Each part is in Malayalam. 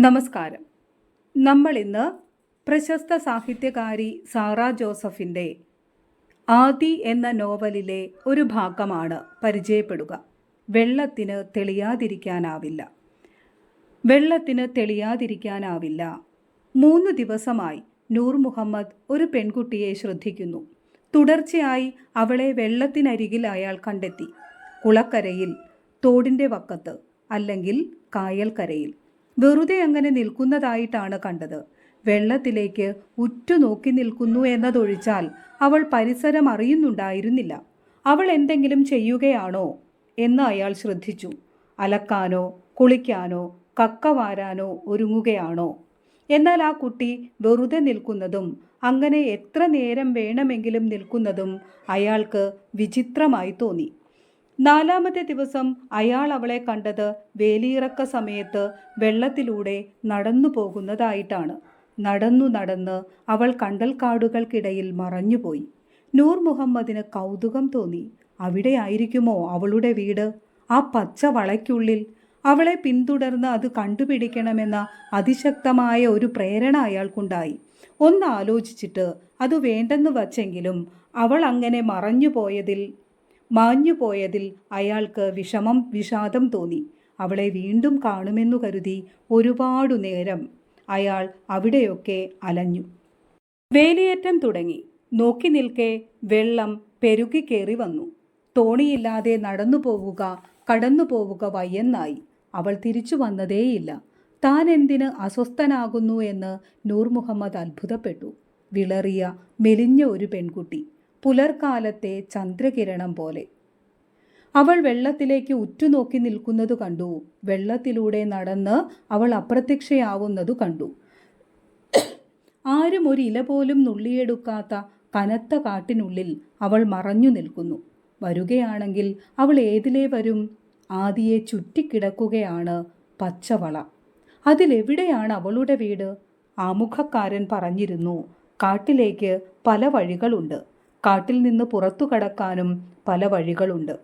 നമസ്കാരം. നമ്മൾ ഇന്ന് പ്രശസ്ത സാഹിത്യകാരി സാറ ജോസഫിന്റെ ആദി എന്ന നോവലിലെ ഒരു ഭാഗമാണ് പരിചയപ്പെടുക. വെള്ളത്തിന് തെളിയാതിരിക്കാനാവില്ല. വെള്ളത്തിന് തെളിയാതിരിക്കാനാവില്ല. മൂന്ന് ദിവസമായി നൂർ മുഹമ്മദ് ഒരു പെൺകുട്ടിയെ ശ്രദ്ധിക്കുന്നു. തുടർച്ചയായി അവളെ വെള്ളത്തിനരികിൽ അയാൾ കണ്ടെത്തി. കുളക്കരയിൽ തോടിന്റെ വക്കത്ത് അല്ലെങ്കിൽ കായൽക്കരയിൽ. വെറുതെ അങ്ങനെ നിൽക്കുന്നതായിട്ടാണ് കണ്ടത്. വെള്ളത്തിലേക്ക് ഉറ്റുനോക്കി നിൽക്കുന്നു എന്നതൊഴിച്ചാൽ അവൾ പരിസരം അറിയുന്നുണ്ടായിരുന്നില്ല. അവൾ എന്തെങ്കിലും ചെയ്യുകയാണോ എന്ന് അയാൾ ശ്രദ്ധിച്ചു. അലക്കാനോ കുളിക്കാനോ കക്ക വാരാനോ ഒരുങ്ങുകയാണോ? എന്നാൽ ആ കുട്ടി വെറുതെ നിൽക്കുന്നതും അങ്ങനെ എത്ര നേരം വേണമെങ്കിലും നിൽക്കുന്നതും അയാൾക്ക് വിചിത്രമായി തോന്നി. നാലാമത്തെ ദിവസം അയാൾ അവളെ കണ്ടത് വേലിയിറക്ക സമയത്ത് വെള്ളത്തിലൂടെ നടന്നു പോകുന്നതായിട്ടാണ്. നടന്നു നടന്ന് അവൾ കണ്ടൽക്കാടുകൾക്കിടയിൽ മറഞ്ഞുപോയി. നൂർ മുഹമ്മദിന് കൗതുകം തോന്നി. അവിടെ ആയിരിക്കുമോ അവളുടെ വീട്? ആ പച്ച വളയ്ക്കുള്ളിൽ അവളെ പിന്തുടർന്ന് അത് കണ്ടുപിടിക്കണമെന്ന അതിശക്തമായ ഒരു പ്രേരണ അയാൾക്കുണ്ടായി. ഒന്ന് ആലോചിച്ചിട്ട് അത് വേണ്ടെന്ന് വച്ചെങ്കിലും അവൾ അങ്ങനെ മറഞ്ഞുപോയതിൽ മാഞ്ഞുപോയതിൽ അയാൾക്ക് വിഷമം വിഷാദം തോന്നി. അവളെ വീണ്ടും കാണുമെന്നു കരുതി ഒരുപാടു നേരം അയാൾ അവിടെയൊക്കെ അലഞ്ഞു. വേലിയേറ്റം തുടങ്ങി. നോക്കി നിൽക്കെ വെള്ളം പെരുകി പെരുകിക്കേറി വന്നു. തോണിയില്ലാതെ നടന്നു പോവുക കടന്നു പോവുക വയ്യെന്നായി. അവൾ തിരിച്ചു വന്നതേയില്ല. താൻ എന്തിന് അസ്വസ്ഥനാകുന്നു എന്ന് നൂർ മുഹമ്മദ് അത്ഭുതപ്പെട്ടു. വിളറിയ മെലിഞ്ഞ ഒരു പെൺകുട്ടി. പുലർക്കാലത്തെ ചന്ദ്രകിരണം പോലെ. അവൾ വെള്ളത്തിലേക്ക് ഉറ്റുനോക്കി നിൽക്കുന്നത് കണ്ടു. വെള്ളത്തിലൂടെ നടന്ന് അവൾ അപ്രത്യക്ഷയാവുന്നത് കണ്ടു. ആരും ഒരു ഇല പോലും നുള്ളിയെടുക്കാത്ത കനത്ത കാട്ടിനുള്ളിൽ അവൾ മറഞ്ഞു നിൽക്കുന്നു. വരുകയാണെങ്കിൽ അവൾ ഏതിലേ വരും? ആദിയെ ചുറ്റിക്കിടക്കുകയാണ് പച്ചവള. അതിലെവിടെയാണ് അവളുടെ വീട്? ആമുഖക്കാരൻ പറഞ്ഞിരുന്നു കാട്ടിലേക്ക് പല വഴികളുണ്ട്. കാട്ടിൽ നിന്ന് പുറത്തു കടക്കാനും പല വഴികളുണ്ട്.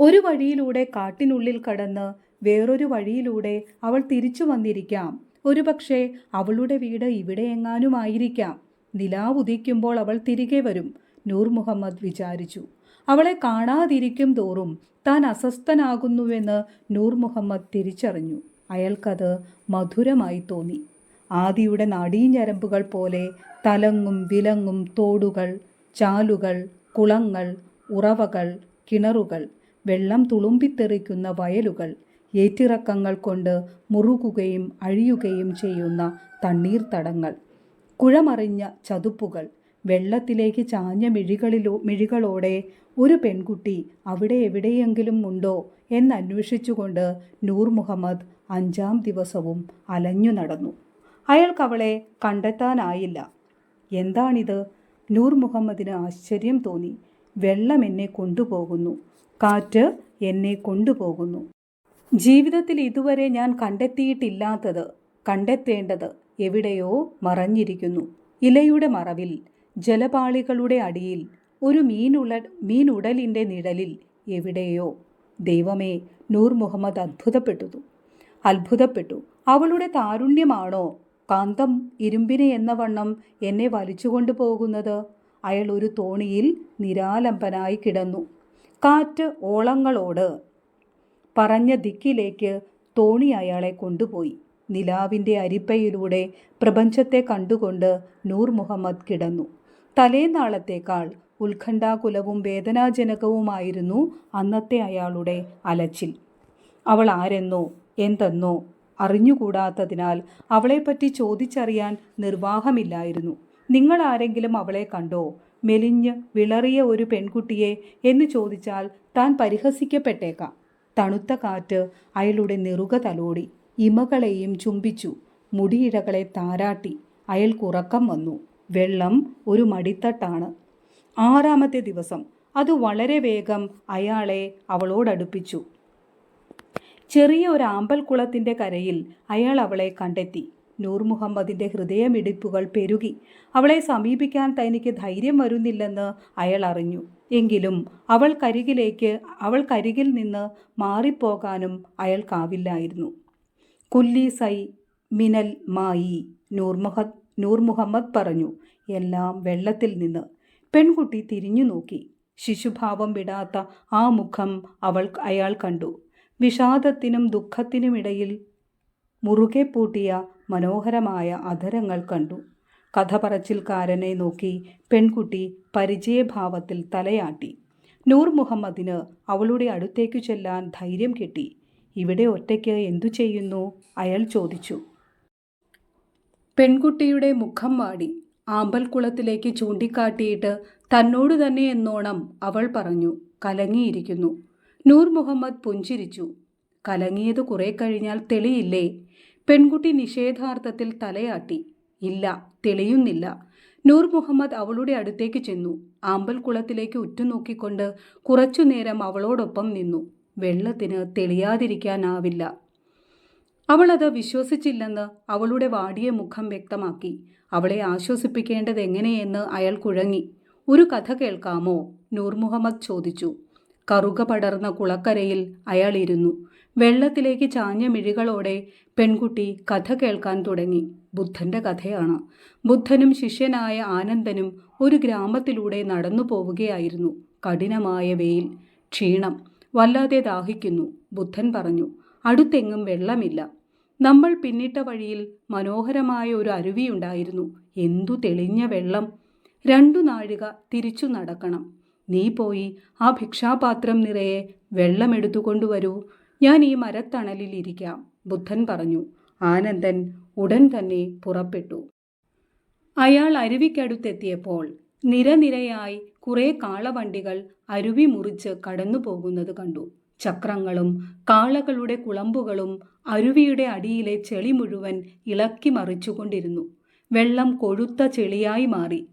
ഒരു വഴിയിലൂടെ കാട്ടിനുള്ളിൽ കടന്ന് വേറൊരു വഴിയിലൂടെ അവൾ തിരിച്ചു വന്നിരിക്കാം. ഒരുപക്ഷെ അവളുടെ വീട് ഇവിടെ എങ്ങാനുമായിരിക്കാം. നിലാവുദിക്കുമ്പോൾ അവൾ തിരികെ വരും നൂർ മുഹമ്മദ് വിചാരിച്ചു. അവളെ കാണാതിരിക്കും തോറും താൻ അസ്വസ്ഥനാകുന്നുവെന്ന് നൂർ മുഹമ്മദ് തിരിച്ചറിഞ്ഞു. അയാൾക്കത് മധുരമായി തോന്നി. ആദിയുടെ നാടീഞ്ഞരമ്പുകൾ പോലെ തലങ്ങും വിലങ്ങും തോടുകൾ ചാലുകൾ കുളങ്ങൾ ഉറവകൾ കിണറുകൾ വെള്ളം തുളുമ്പിത്തെറിക്കുന്ന വയലുകൾ ഏറ്റിറക്കങ്ങൾ കൊണ്ട് മുറുകുകയും അഴിയുകയും ചെയ്യുന്ന തണ്ണീർത്തടങ്ങൾ കുഴമറിഞ്ഞ ചതുപ്പുകൾ വെള്ളത്തിലേക്ക് ചാഞ്ഞ മിഴികളിലോ മിഴികളോടെ ഒരു പെൺകുട്ടി അവിടെ എവിടെയെങ്കിലും ഉണ്ടോ എന്നന്വേഷിച്ചുകൊണ്ട് നൂർ മുഹമ്മദ് അഞ്ചാം ദിവസവും അലഞ്ഞു നടന്നു. അയാൾക്കവളെ കണ്ടെത്താനായില്ല. എന്താണിത്? നൂർ മുഹമ്മദിന് ആശ്ചര്യം തോന്നി. വെള്ളം എന്നെ കൊണ്ടുപോകുന്നു. കാറ്റ് എന്നെ കൊണ്ടുപോകുന്നു. ജീവിതത്തിൽ ഇതുവരെ ഞാൻ കണ്ടെത്തിയിട്ടില്ലാത്തത് കണ്ടെത്തേണ്ടത് എവിടെയോ മറഞ്ഞിരിക്കുന്നു. ഇലയുടെ മറവിൽ ജലപാളികളുടെ അടിയിൽ ഒരു മീനുള മീനുടലിന്റെ നിഴലിൽ എവിടെയോ. ദൈവമേ നൂർ മുഹമ്മദ് അത്ഭുതപ്പെട്ടു. അത്ഭുതപ്പെട്ടു. അവളുടെ താരുണ്യമാണോ? കാന്തം ഇരുമ്പിനെ എന്ന വണ്ണം എന്നെ വലിച്ചുകൊണ്ടു പോകുന്നത് അയാൾ ഒരു തോണിയിൽ നിരാലംബനായി കിടന്നു. കാറ്റ് ഓളങ്ങളോട് പറഞ്ഞ ദിക്കിലേക്ക് തോണി അയാളെ കൊണ്ടുപോയി. നിലാവിന്റെ അരിപ്പയിലൂടെ പ്രപഞ്ചത്തെ കണ്ടുകൊണ്ട് നൂർ മുഹമ്മദ് കിടന്നു. തലേനാളത്തേക്കാൾ ഉത്കണ്ഠാകുലവും വേദനാജനകവുമായിരുന്നു അന്നത്തെ അയാളുടെ അലച്ചിൽ. അവൾ ആരെന്നോ എന്തെന്നോ അറിഞ്ഞുകൂടാത്തതിനാൽ അവളെപ്പറ്റി ചോദിച്ചറിയാൻ നിർവാഹമില്ലായിരുന്നു. നിങ്ങൾ ആരെങ്കിലും അവളെ കണ്ടോ? മെലിഞ്ഞ് വിളറിയ ഒരു പെൺകുട്ടിയെ എന്ന് ചോദിച്ചാൽ താൻ പരിഹസിക്കപ്പെട്ടേക്കാം. തണുത്ത കാറ്റ് അയാളുടെ നെറുക തലോടി. ഇമകളെയും ചുംബിച്ചു. മുടിയിഴകളെ താരാട്ടി. അയാൾക്കുറക്കം വന്നു. വെള്ളം ഒരു മടിത്തട്ടാണ്. ആറാമത്തെ ദിവസം. അത് വളരെ വേഗം അയാളെ അവളോടടുപ്പിച്ചു. ചെറിയ ഒരു ആമ്പൽക്കുളത്തിന്റെ കരയിൽ അയാൾ അവളെ കണ്ടെത്തി. നൂർ മുഹമ്മദിന്റെ ഹൃദയമിടിപ്പുകൾ പെരുകി. അവളെ സമീപിക്കാൻ തനിക്ക് ധൈര്യം വരുന്നില്ലെന്ന് അയാൾ അറിഞ്ഞു. എങ്കിലും അവൾ കരികിലേക്ക് അവൾ കരികിൽ നിന്ന് മാറിപ്പോകാനും അയാൾക്കാവില്ലായിരുന്നു കുല്ലി സൈ മിനൽ മായി നൂർ മുഹദ് നൂർ മുഹമ്മദ് പറഞ്ഞു എല്ലാം വെള്ളത്തിൽ നിന്ന്. പെൺകുട്ടി തിരിഞ്ഞു നോക്കി ശിശുഭാവം വിടാത്ത ആ മുഖം അവൾ അയാൾ കണ്ടു. വിഷാദത്തിനും ദുഃഖത്തിനുമിടയിൽ മുറുകെ പൂട്ടിയ മനോഹരമായ അധരങ്ങൾ കണ്ടു. കഥ പറച്ചിൽക്കാരനെ നോക്കി പെൺകുട്ടി പരിചയഭാവത്തിൽ തലയാട്ടി. നൂർ മുഹമ്മദിന് അവളുടെ അടുത്തേക്കു ചെല്ലാൻ ധൈര്യം കിട്ടി. ഇവിടെ ഒറ്റയ്ക്ക് എന്തു ചെയ്യുന്നു? അയാൾ ചോദിച്ചു. പെൺകുട്ടിയുടെ മുഖം വാടി. ആമ്പൽക്കുളത്തിലേക്ക് ചൂണ്ടിക്കാട്ടിയിട്ട് തന്നോട് തന്നെ എന്നോണം അവൾ പറഞ്ഞു. കലങ്ങിയിരിക്കുന്നു. നൂർ മുഹമ്മദ് പുഞ്ചിരിച്ചു. കലങ്ങിയത് കുറെ കഴിഞ്ഞാൽ തെളിയില്ലേ? പെൺകുട്ടി നിഷേധാർത്ഥത്തിൽ തലയാട്ടി. ഇല്ല തെളിയുന്നില്ല. നൂർ മുഹമ്മദ് അവളുടെ അടുത്തേക്ക് ചെന്നു. ആമ്പൽക്കുളത്തിലേക്ക് ഉറ്റുനോക്കിക്കൊണ്ട് കുറച്ചുനേരം അവളോടൊപ്പം നിന്നു. വെള്ളത്തിന് തെളിയാതിരിക്കാനാവില്ല. അവളത് വിശ്വസിച്ചില്ലെന്ന് അവളുടെ വാടിയ മുഖം വ്യക്തമാക്കി. അവളെ ആശ്വസിപ്പിക്കേണ്ടത് എങ്ങനെയെന്ന് അയാൾ കുഴങ്ങി. ഒരു കഥ കേൾക്കാമോ? നൂർ മുഹമ്മദ് ചോദിച്ചു. കറുക പടർന്ന കുളക്കരയിൽ അയാൾ ഇരുന്നു വെള്ളത്തിലേക്ക് ചാഞ്ഞ മിഴികളോടെ പെൺകുട്ടി കഥ കേൾക്കാൻ തുടങ്ങി. ബുദ്ധന്റെ കഥയാണ്. ബുദ്ധനും ശിഷ്യനായ ആനന്ദനും ഒരു ഗ്രാമത്തിലൂടെ നടന്നു പോവുകയായിരുന്നു. കഠിനമായ വെയിൽ ക്ഷീണം വല്ലാതെ ദാഹിക്കുന്നു ബുദ്ധൻ പറഞ്ഞു. അടുത്തെങ്ങും വെള്ളമില്ല. നമ്മൾ പിന്നിട്ട വഴിയിൽ മനോഹരമായ ഒരു അരുവിയുണ്ടായിരുന്നു എന്തു തെളിഞ്ഞ വെള്ളം. രണ്ടു നാഴിക തിരിച്ചു നടക്കണം. നീ പോയി ആ ഭിക്ഷാപാത്രം നിറയെ വെള്ളമെടുത്തുകൊണ്ടുവരൂ ഞാൻ ഈ മരത്തണലിൽ ഇരിക്കാം ബുദ്ധൻ പറഞ്ഞു. ആനന്ദൻ ഉടൻ തന്നെ പുറപ്പെട്ടു. അയാൾ അരുവിക്കടുത്തെത്തിയപ്പോൾ നിരനിരയായി കുറേ കാളവണ്ടികൾ അരുവി മുറിച്ച് കടന്നു പോകുന്നത് കണ്ടു. ചക്രങ്ങളും കാളകളുടെ കുളമ്പുകളും അരുവിയുടെ അടിയിലെ ചെളി മുഴുവൻ ഇളക്കി മറിച്ചുകൊണ്ടിരുന്നു. വെള്ളം കൊഴുത്ത ചെളിയായി മാറി.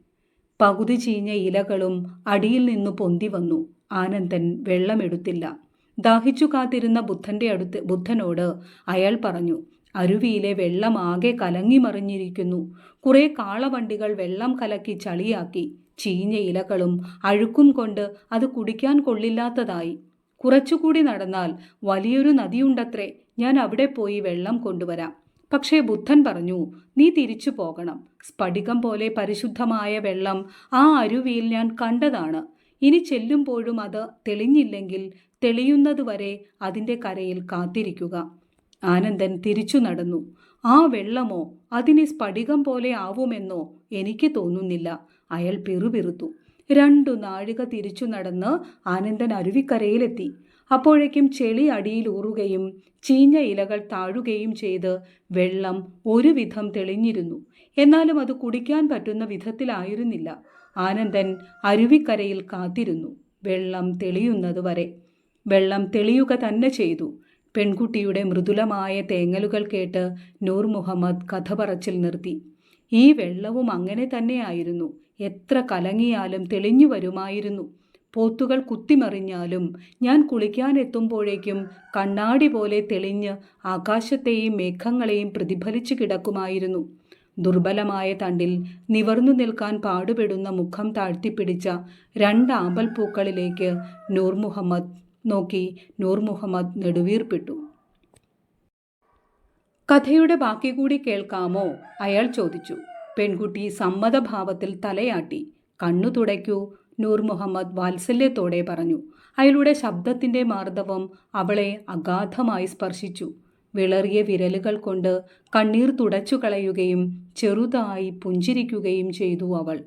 പകുതി ചീഞ്ഞ ഇലകളും അടിയിൽ നിന്നു പൊന്തി വന്നു. ആനന്ദൻ വെള്ളമെടുത്തില്ല. ദാഹിച്ചു കാത്തിരുന്ന ബുദ്ധന്റെ അടുത്ത് ബുദ്ധനോട് അയാൾ പറഞ്ഞു അരുവിയിലെ വെള്ളം ആകെ കലങ്ങി മറിഞ്ഞിരിക്കുന്നു. കുറേ കാളവണ്ടികൾ വെള്ളം കലക്കി ചളിയാക്കി. ചീഞ്ഞ ഇലകളും അഴുക്കും കൊണ്ട് അത് കുടിക്കാൻ കൊള്ളില്ലാത്തതായി. കുറച്ചുകൂടി നടന്നാൽ വലിയൊരു നദിയുണ്ടത്രേ. ഞാൻ അവിടെ പോയി വെള്ളം കൊണ്ടുവരാം. പക്ഷേ ബുദ്ധൻ പറഞ്ഞു നീ തിരിച്ചു പോകണം. സ്ഫടികം പോലെ പരിശുദ്ധമായ വെള്ളം ആ അരുവിയിൽ ഞാൻ കണ്ടതാണ്. ഇനി ചെല്ലുമ്പോഴും അത് തെളിഞ്ഞില്ലെങ്കിൽ തെളിയുന്നതുവരെ അതിന്റെ കരയിൽ കാത്തിരിക്കുക ആനന്ദൻ തിരിച്ചു നടന്നു. ആ വെള്ളമോ? അതിനെ സ്ഫടികം പോലെ ആവുമെന്നോ എനിക്ക് തോന്നുന്നില്ല അയാൾ പിറുപിറുത്തു. രണ്ടു നാഴിക തിരിച്ചു നടന്ന് ആനന്ദൻ അരുവിക്കരയിലെത്തി. അപ്പോഴേക്കും ചെളി അടിയിൽ ഊറുകയും ചീഞ്ഞ ഇലകൾ താഴുകയും ചെയ്ത് വെള്ളം ഒരുവിധം തെളിഞ്ഞിരുന്നു. എന്നാലും അത് കുടിക്കാൻ പറ്റുന്ന വിധത്തിലായിരുന്നില്ല. ആനന്ദൻ അരുവിക്കരയിൽ കാത്തിരുന്നു. വെള്ളം തെളിയുന്നത് വരെ വെള്ളം തെളിയുക തന്നെ ചെയ്തു. പെൺകുട്ടിയുടെ മൃദുലമായ തേങ്ങലുകൾ കേട്ട് നൂർ മുഹമ്മദ് കഥ പറച്ചിൽ നിർത്തി. ഈ വെള്ളവും അങ്ങനെ തന്നെയായിരുന്നു. എത്ര കലങ്ങിയാലും തെളിഞ്ഞു വരുമായിരുന്നു. പോത്തുകൾ കുത്തിമറിഞ്ഞാലും ഞാൻ കുളിക്കാനെത്തുമ്പോഴേക്കും കണ്ണാടി പോലെ തെളിഞ്ഞ് ആകാശത്തെയും മേഘങ്ങളെയും പ്രതിഫലിച്ചു കിടക്കുമായിരുന്നു. ദുർബലമായ തണ്ടിൽ നിവർന്നു നിൽക്കാൻ പാടുപെടുന്ന മുഖം താഴ്ത്തിപ്പിടിച്ച രണ്ട് ആമ്പൽപ്പൂക്കളിലേക്ക് നൂർ മുഹമ്മദ് നോക്കി നൂർ മുഹമ്മദ് നെടുവീർപ്പിട്ടു. കഥയുടെ ബാക്കി കൂടി കേൾക്കാമോ? അയാൾ ചോദിച്ചു. പെൺകുട്ടി സമ്മതഭാവത്തിൽ തലയാട്ടി. കണ്ണു തുടയ്ക്കൂ നൂർ മുഹമ്മദ് വാത്സല്യത്തോടെ പറഞ്ഞു. അയാളുടെ ശബ്ദത്തിന്റെ മാർദ്ദവം അവളെ അഗാധമായി സ്പർശിച്ചു. വിളറിയ വിരലുകൾ കൊണ്ട് കണ്ണീർ തുടച്ചു കളയുകയും ചെറുതായി പുഞ്ചിരിക്കുകയും ചെയ്തു അവൾ.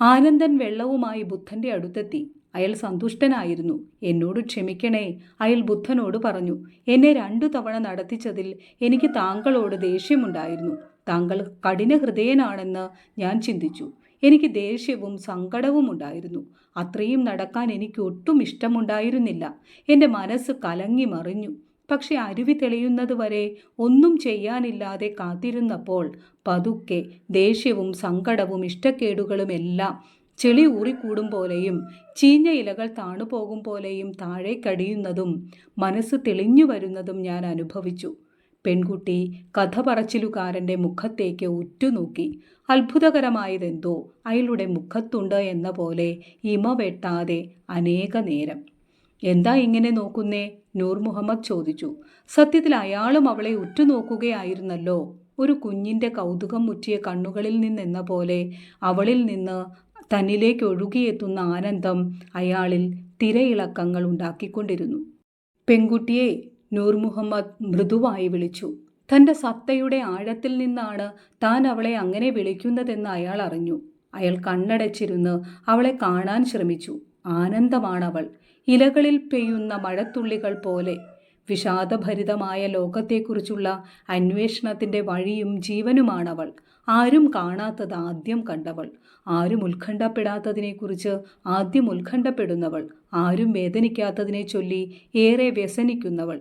ആനന്ദൻ വെള്ളവുമായി ബുദ്ധന്റെ അടുത്തെത്തി. അയാൾ സന്തുഷ്ടനായിരുന്നു. എന്നോട് ക്ഷമിക്കണേ അയാൾ ബുദ്ധനോട് പറഞ്ഞു. എന്നെ രണ്ടു തവണ നടത്തിച്ചതിൽ എനിക്ക് താങ്കളോട് ദേഷ്യമുണ്ടായിരുന്നു. താങ്കൾ കഠിന ഹൃദയനാണെന്ന് ഞാൻ ചിന്തിച്ചു. എനിക്ക് ദേഷ്യവും സങ്കടവും ഉണ്ടായിരുന്നു. അത്രയും നടക്കാൻ എനിക്ക് ഒട്ടും ഇഷ്ടമുണ്ടായിരുന്നില്ല. എന്റെ മനസ്സ് കലങ്ങി മറിഞ്ഞു. പക്ഷെ അരുവി തെളിയുന്നത് വരെ ഒന്നും ചെയ്യാനില്ലാതെ കാത്തിരുന്നപ്പോൾ പതുക്കെ ദേഷ്യവും സങ്കടവും ഇഷ്ടക്കേടുകളും എല്ലാം ചെളി ഊറിക്കൂടും പോലെയും ചീഞ്ഞ ഇലകൾ താണുപോകും പോലെയും താഴേക്കടിയുന്നതും മനസ്സ് തെളിഞ്ഞു വരുന്നതും ഞാൻ അനുഭവിച്ചു. പെൺകുട്ടി കഥ പറച്ചിലുകാരന്റെ മുഖത്തേക്ക് ഉറ്റുനോക്കി. അത്ഭുതകരമായതെന്തോ അയാളുടെ മുഖത്തുണ്ട് എന്ന പോലെ ഇമ വെട്ടാതെ അനേക നേരം. എന്താ ഇങ്ങനെ നോക്കുന്നേ? നൂർ മുഹമ്മദ് ചോദിച്ചു. സത്യത്തിൽ അയാളും അവളെ ഉറ്റുനോക്കുകയായിരുന്നല്ലോ. ഒരു കുഞ്ഞിന്റെ കൗതുകം മുറ്റിയ കണ്ണുകളിൽ നിന്നെന്ന പോലെ അവളിൽ നിന്ന് തന്നിലേക്ക് ഒഴുകിയെത്തുന്ന ആനന്ദം അയാളിൽ തിരയിളക്കങ്ങൾ ഉണ്ടാക്കിക്കൊണ്ടിരുന്നു. പെൺകുട്ടിയെ നൂർ മുഹമ്മദ് മൃദുവായി വിളിച്ചു. തന്റെ സത്തയുടെ ആഴത്തിൽ നിന്നാണ് താൻ അവളെ അങ്ങനെ വിളിക്കുന്നതെന്ന് അയാൾ അറിഞ്ഞു. അയാൾ കണ്ണടച്ചിരുന്ന് അവളെ കാണാൻ ശ്രമിച്ചു. ആനന്ദമാണവൾ. ഇലകളിൽ പെയ്യുന്ന മഴത്തുള്ളികൾ പോലെ. വിഷാദഭരിതമായ ലോകത്തെക്കുറിച്ചുള്ള അന്വേഷണത്തിന്റെ വഴിയും ജീവനുമാണവൾ. ആരും കാണാത്തത് ആദ്യം കണ്ടവൾ. ആരും ഉത്കണ്ഠപ്പെടാത്തതിനെക്കുറിച്ച് ആദ്യം ഉത്കണ്ഠപ്പെടുന്നവൾ. ആരും വേദനിക്കാത്തതിനെ ചൊല്ലി ഏറെ വ്യസനിക്കുന്നവൾ.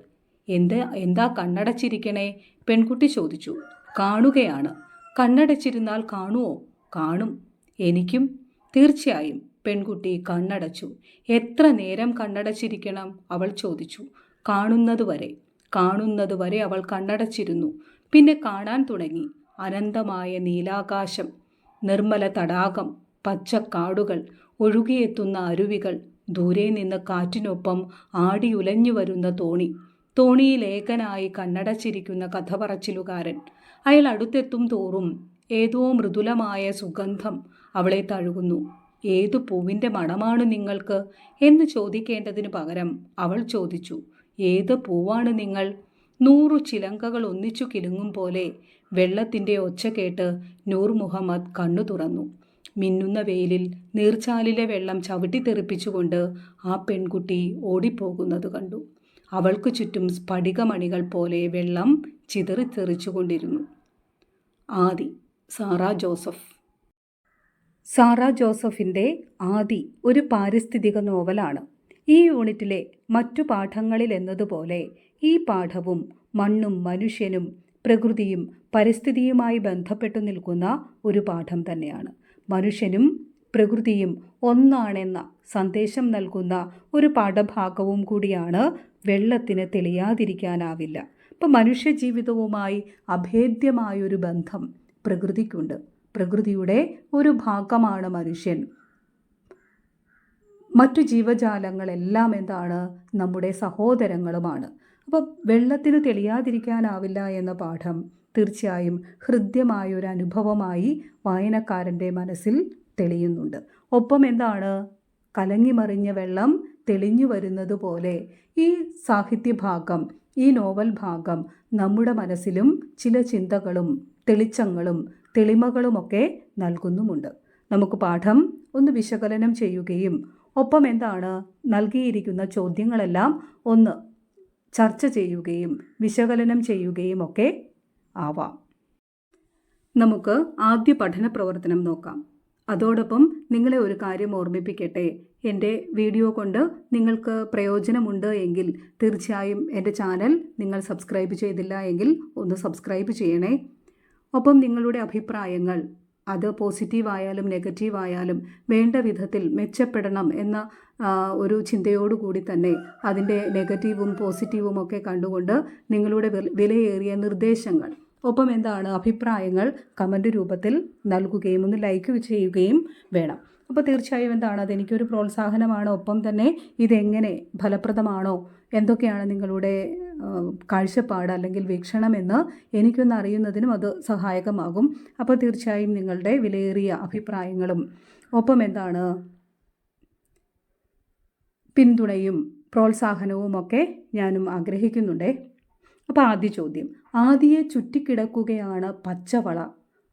എന്ത് എന്താ കണ്ണടച്ചിരിക്കണേ? പെൺകുട്ടി ചോദിച്ചു. കാണുകയാണ്. കണ്ണടച്ചിരുന്നാൽ കാണുമോ കാണും. എനിക്കും തീർച്ചയായും. പെൺകുട്ടി കണ്ണടച്ചു. എത്ര നേരം കണ്ണടച്ചിരിക്കണം? അവൾ ചോദിച്ചു. കാണുന്നതുവരെ. കാണുന്നതുവരെ അവൾ കണ്ണടച്ചിരുന്നു. പിന്നെ കാണാൻ തുടങ്ങി. അനന്തമായ നീലാകാശം നിർമ്മല തടാകം പച്ചക്കാടുകൾ ഒഴുകിയെത്തുന്ന അരുവികൾ ദൂരെ നിന്ന് കാറ്റിനൊപ്പം ആടിയുലഞ്ഞു വരുന്ന തോണി. തോണിയിൽ ഏകനായി കണ്ണടച്ചിരിക്കുന്ന കഥ പറച്ചിലുകാരൻ അയാൾ അടുത്തെത്തും തോറും ഏതോ മൃദുലമായ സുഗന്ധം അവളെ തഴുകുന്നു. ഏതു പൂവിന്റെ മണമാണ് നിങ്ങൾക്ക് എന്ന് ചോദിക്കേണ്ടതിനു പകരം അവൾ ചോദിച്ചു. ഏത് പൂവാണ് നിങ്ങൾ? നൂറു ചിലങ്കകൾ ഒന്നിച്ചു കിലുങ്ങും പോലെ വെള്ളത്തിന്റെ ഒച്ച കേട്ട് നൂർ മുഹമ്മദ് കണ്ണു തുറന്നു. മിന്നുന്ന വെയിലിൽ നീർച്ചാലിലെ വെള്ളം ചവിട്ടിത്തെറിപ്പിച്ചുകൊണ്ട് ആ പെൺകുട്ടി ഓടിപ്പോകുന്നത് കണ്ടു. അവൾക്ക് ചുറ്റും സ്ഫടികമണികൾ പോലെ വെള്ളം ചിതറിത്തെറിച്ചുകൊണ്ടിരുന്നു. ആദി സാറ ജോസഫ്. സാറ ജോസഫിന്റെ ആദി ഒരു പാരിസ്ഥിതിക നോവലാണ്. ഈ യൂണിറ്റിലെ മറ്റു പാഠങ്ങളിൽ എന്നതുപോലെ ഈ പാഠവും മണ്ണും മനുഷ്യനും പ്രകൃതിയും പരിസ്ഥിതിയുമായി ബന്ധപ്പെട്ടു നിൽക്കുന്ന ഒരു പാഠം തന്നെയാണ്. മനുഷ്യനും പ്രകൃതിയും ഒന്നാണെന്ന സന്ദേശം നൽകുന്ന ഒരു പാഠഭാഗവും കൂടിയാണ് വെള്ളത്തിന് തെളിയാതിരിക്കാനാവില്ല. ഇപ്പം മനുഷ്യജീവിതവുമായി അഭേദ്യമായൊരു ബന്ധം പ്രകൃതിക്കുണ്ട്. പ്രകൃതിയുടെ ഒരു ഭാഗമാണ് മനുഷ്യൻ. മറ്റു ജീവജാലങ്ങളെല്ലാം എന്താണ്? നമ്മുടെ സഹോദരങ്ങളുമാണ്. അപ്പോൾ വെള്ളത്തിന് തെളിയാതിരിക്കാനാവില്ല എന്ന പാഠം തീർച്ചയായും ഹൃദ്യമായ ഒരു അനുഭവമായി വായനക്കാരന്റെ മനസ്സിൽ തെളിയുന്നുണ്ട്. ഒപ്പം എന്താണ്? കലങ്ങിമറിഞ്ഞ വെള്ളം തെളിഞ്ഞു വരുന്നത് പോലെ ഈ സാഹിത്യഭാഗം ഈ നോവൽ ഭാഗം നമ്മുടെ മനസ്സിലും ചില ചിന്തകളും തെളിച്ചങ്ങളും തെളിമകളുമൊക്കെ നൽകുന്നുമുണ്ട്. നമുക്ക് പാഠം ഒന്ന് വിശകലനം ചെയ്യുകയും ഒപ്പം എന്താണ്? നൽകിയിരിക്കുന്ന ചോദ്യങ്ങളെല്ലാം ഒന്ന് ചർച്ച ചെയ്യുകയും വിശകലനം ചെയ്യുകയും ഒക്കെ ആവാം. നമുക്ക് ആദ്യ പഠന പ്രവർത്തനം നോക്കാം. അതോടൊപ്പം നിങ്ങളെ ഒരു കാര്യം ഓർമ്മിപ്പിക്കട്ടെ. എന്റെ വീഡിയോ കൊണ്ട് നിങ്ങൾക്ക് പ്രയോജനമുണ്ട് എങ്കിൽ തീർച്ചയായും എന്റെ ചാനൽ നിങ്ങൾ സബ്സ്ക്രൈബ് ചെയ്തില്ല എങ്കിൽ ഒന്ന് സബ്സ്ക്രൈബ് ചെയ്യണേ. ഒപ്പം നിങ്ങളുടെ അഭിപ്രായങ്ങൾ അത് പോസിറ്റീവായാലും നെഗറ്റീവായാലും വേണ്ട വിധത്തിൽ മെച്ചപ്പെടണം എന്ന ഒരു ചിന്തയോടുകൂടി തന്നെ അതിന്റെ നെഗറ്റീവും പോസിറ്റീവും ഒക്കെ കണ്ടുകൊണ്ട് നിങ്ങളുടെ വിലയേറിയ നിർദ്ദേശങ്ങൾ ഒപ്പം എന്താണ് അഭിപ്രായങ്ങൾ കമന്റ് രൂപത്തിൽ നൽകുകയും ഒന്ന് ലൈക്ക് ചെയ്യുകയും വേണം. അപ്പോൾ തീർച്ചയായും എന്താണ്? അതെനിക്കൊരു പ്രോത്സാഹനമാണ്. ഒപ്പം തന്നെ ഇതെങ്ങനെ ഫലപ്രദമാണോ? എന്തൊക്കെയാണ് നിങ്ങളുടെ കാഴ്ചപ്പാട് അല്ലെങ്കിൽ വീക്ഷണമെന്ന് എനിക്കൊന്ന് അറിയുന്നതിനും അത് സഹായകമാകും. അപ്പോൾ തീർച്ചയായും നിങ്ങളുടെ വിലയേറിയ അഭിപ്രായങ്ങളും ഒപ്പം എന്താണ് പിന്തുണയും പ്രോത്സാഹനവും ഒക്കെ ഞാനും ആഗ്രഹിക്കുന്നുണ്ടേ. അപ്പോൾ ആദ്യ ചോദ്യം. ആദിയെ ചുറ്റിക്കിടക്കുകയാണ് പച്ചവള.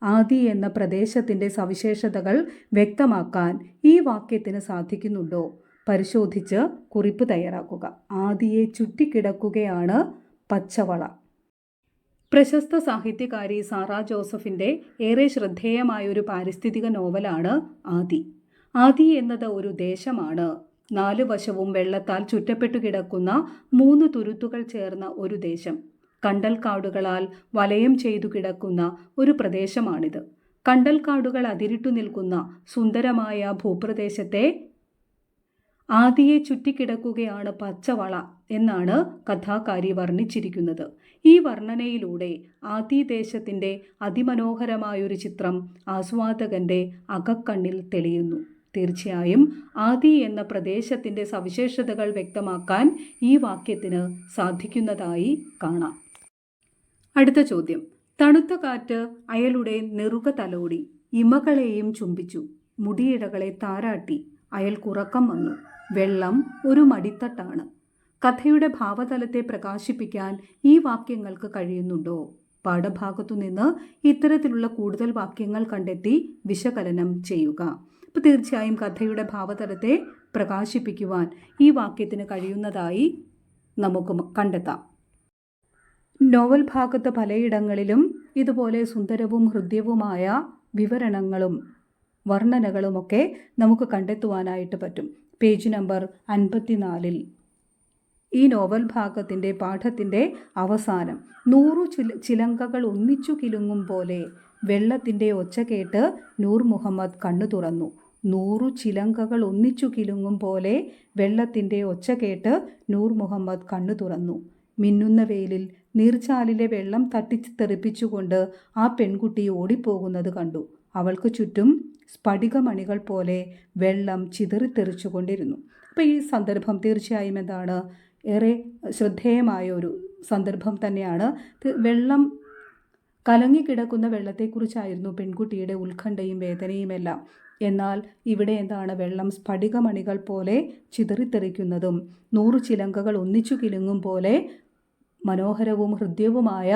ആദി എന്ന പ്രദേശത്തിന്റെ സവിശേഷതകൾ വ്യക്തമാക്കാൻ ഈ വാക്യത്തിന് സാധിക്കുന്നുണ്ടോ? പരിശോധിച്ച് കുറിപ്പ് തയ്യാറാക്കുക. ആദിയെ ചുറ്റിക്കിടക്കുകയാണ് പച്ചവള. പ്രശസ്ത സാഹിത്യകാരി സാറാ ജോസഫിന്റെ ഏറെ ശ്രദ്ധേയമായ ഒരു പാരിസ്ഥിതിക നോവലാണ് ആദി. ആദി എന്നത് ഒരു ദേശമാണ്. നാല് വശവും വെള്ളത്താൽ ചുറ്റപ്പെട്ടു കിടക്കുന്ന മൂന്ന് തുരുത്തുകൾ ചേർന്ന ഒരു ദേശം. കണ്ടൽക്കാടുകളാൽ വലയം ചെയ്തു കിടക്കുന്ന ഒരു പ്രദേശമാണിത്. കണ്ടൽക്കാടുകൾ അതിരിട്ടു നിൽക്കുന്ന സുന്ദരമായ ഭൂപ്രദേശത്തെ ആദിയെ ചുറ്റിക്കിടക്കുകയാണ് പച്ചവള എന്നാണ് കഥാകാരി വർണിച്ചിരിക്കുന്നത്. ഈ വർണനയിലൂടെ ആദിദേശത്തിന്റെ അതിമനോഹരമായൊരു ചിത്രം ആസ്വാദകന്റെ അകക്കണ്ണിൽ തെളിയുന്നു. തീർച്ചയായും ആദി എന്ന പ്രദേശത്തിന്റെ സവിശേഷതകൾ വ്യക്തമാക്കാൻ ഈ വാക്യത്തിന് സാധിക്കുന്നതായി കാണാം. അടുത്ത ചോദ്യം. തണുത്ത കാറ്റ് അയാളുടെ നെറുക തലോടി ഇമകളെയും ചുംബിച്ചു മുടിയിഴകളെ താരാട്ടി അയാൾക്കുറക്കം വന്നു വെള്ളം ഒരു മടിത്തട്ടാണ്. കഥയുടെ ഭാവതലത്തെ പ്രകാശിപ്പിക്കാൻ ഈ വാക്യങ്ങൾക്ക് കഴിയുന്നുണ്ടോ? പാഠഭാഗത്തു നിന്ന് ഇത്തരത്തിലുള്ള കൂടുതൽ വാക്യങ്ങൾ കണ്ടെത്തി വിശകലനം ചെയ്യുക. അപ്പോൾ തീർച്ചയായും കഥയുടെ ഭാവതലത്തെ പ്രകാശിപ്പിക്കുവാൻ ഈ വാക്യത്തിന് കഴിയുന്നതായി നമുക്ക് കണ്ടെത്താം. നോവൽ ഭാഗത്ത് പലയിടങ്ങളിലും ഇതുപോലെ സുന്ദരവും ഹൃദ്യവുമായ വിവരണങ്ങളും വർണനകളുമൊക്കെ നമുക്ക് കണ്ടെത്തുവാനായിട്ട് പറ്റും. പേജ് നമ്പർ അൻപത്തിനാലിൽ ഈ നോവൽ ഭാഗത്തിന്റെ പാഠത്തിന്റെ അവസാനം നൂറു ചില ചിലങ്കകൾ ഒന്നിച്ചു കിലുങ്ങും പോലെ വെള്ളത്തിന്റെ ഒച്ച കേട്ട് നൂർ മുഹമ്മദ് കണ്ണു തുറന്നു. നൂറു ചിലങ്കകൾ ഒന്നിച്ചു കിലുങ്ങും പോലെ വെള്ളത്തിന്റെ ഒച്ച കേട്ട് നൂർ മുഹമ്മദ് കണ്ണു തുറന്നു. മിന്നുന്ന വെയിലിൽ നീർച്ചാലിലെ വെള്ളം തട്ടിച്ച് തെറിപ്പിച്ചുകൊണ്ട് ആ പെൺകുട്ടി ഓടിപ്പോകുന്നത് കണ്ടു. അവൾക്ക് ചുറ്റും സ്ഫടികമണികൾ പോലെ വെള്ളം ചിതറിത്തെറിച്ചുകൊണ്ടിരുന്നു അപ്പോൾ ഈ സന്ദർഭം തീർച്ചയായും എന്താണ്? ഏറെ ശ്രദ്ധേയമായ ഒരു സന്ദർഭം തന്നെയാണ്. വെള്ളം കലങ്ങിക്കിടക്കുന്ന വെള്ളത്തെക്കുറിച്ചായിരുന്നു പെൺകുട്ടിയുടെ ഉത്കണ്ഠയും വേദനയുമെല്ലാം. എന്നാൽ ഇവിടെ എന്താണ് വെള്ളം സ്ഫടികമണികൾ പോലെ ചിതറിത്തെറിക്കുന്നതും നൂറു ചിലങ്കകൾ ഒന്നിച്ചു കിലുങ്ങും പോലെ മനോഹരവും ഹൃദ്യവുമായ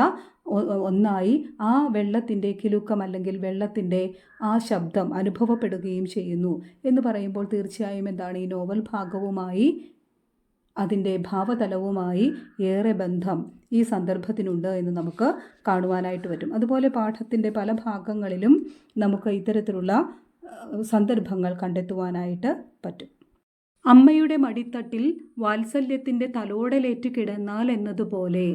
ഒന്നായി ആ വെള്ളത്തിന്റെ കിലുക്കം അല്ലെങ്കിൽ വെള്ളത്തിന്റെ ആ ശബ്ദം അനുഭവപ്പെടുകയും ചെയ്യുന്നു. എന്ന് പറയുമ്പോൾ തീർച്ചയായും എന്താണ് ഈ നോവൽ ഭാഗവുമായി അതിന്റെ ഭാവതലവുമായി ഏറെ ബന്ധം ഈ സന്ദർഭത്തിനുണ്ട് എന്ന് നമുക്ക് കാണുവാനായിട്ട് പറ്റും. അതുപോലെ പാഠത്തിന്റെ പല ഭാഗങ്ങളിലും നമുക്ക് ഇത്തരത്തിലുള്ള സന്ദർഭങ്ങൾ കണ്ടെത്തുവാനായിട്ട് പറ്റും. അമ്മയുടെ മടിത്തട്ടിൽ വാത്സല്യത്തിന്റെ തലോടലേറ്റ് കിടന്നാൽ എന്നതുപോലെ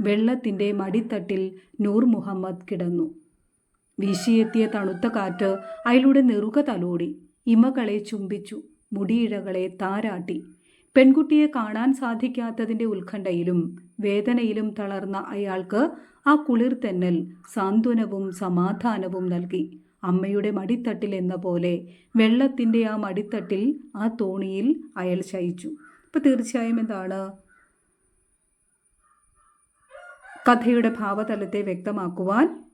വെള്ളത്തിന്റെ മടിത്തട്ടിൽ നൂർ മുഹമ്മദ് കിടന്നു. വീശിയെത്തിയ തണുത്ത കാറ്റ് അയാളുടെ നെറുക തലോടി ഇമകളെ ചുംബിച്ചു മുടിയിഴകളെ താരാട്ടി. പെൺകുട്ടിയെ കാണാൻ സാധിക്കാത്തതിന്റെ ഉത്കണ്ഠയിലും വേദനയിലും തളർന്ന അയാൾക്ക് ആ കുളിർത്തെന്നൽ സാന്ത്വനവും സമാധാനവും നൽകി. അമ്മയുടെ മടിത്തട്ടിൽ എന്ന പോലെ വെള്ളത്തിന്റെ ആ മടിത്തട്ടിൽ ആ തോണിയിൽ അയാൾ ശയിച്ചു. അപ്പോൾ തീർച്ചയായും എന്താണ്? കഥയുടെ ഭാവതലത്തെ വ്യക്തമാക്കുവാൻ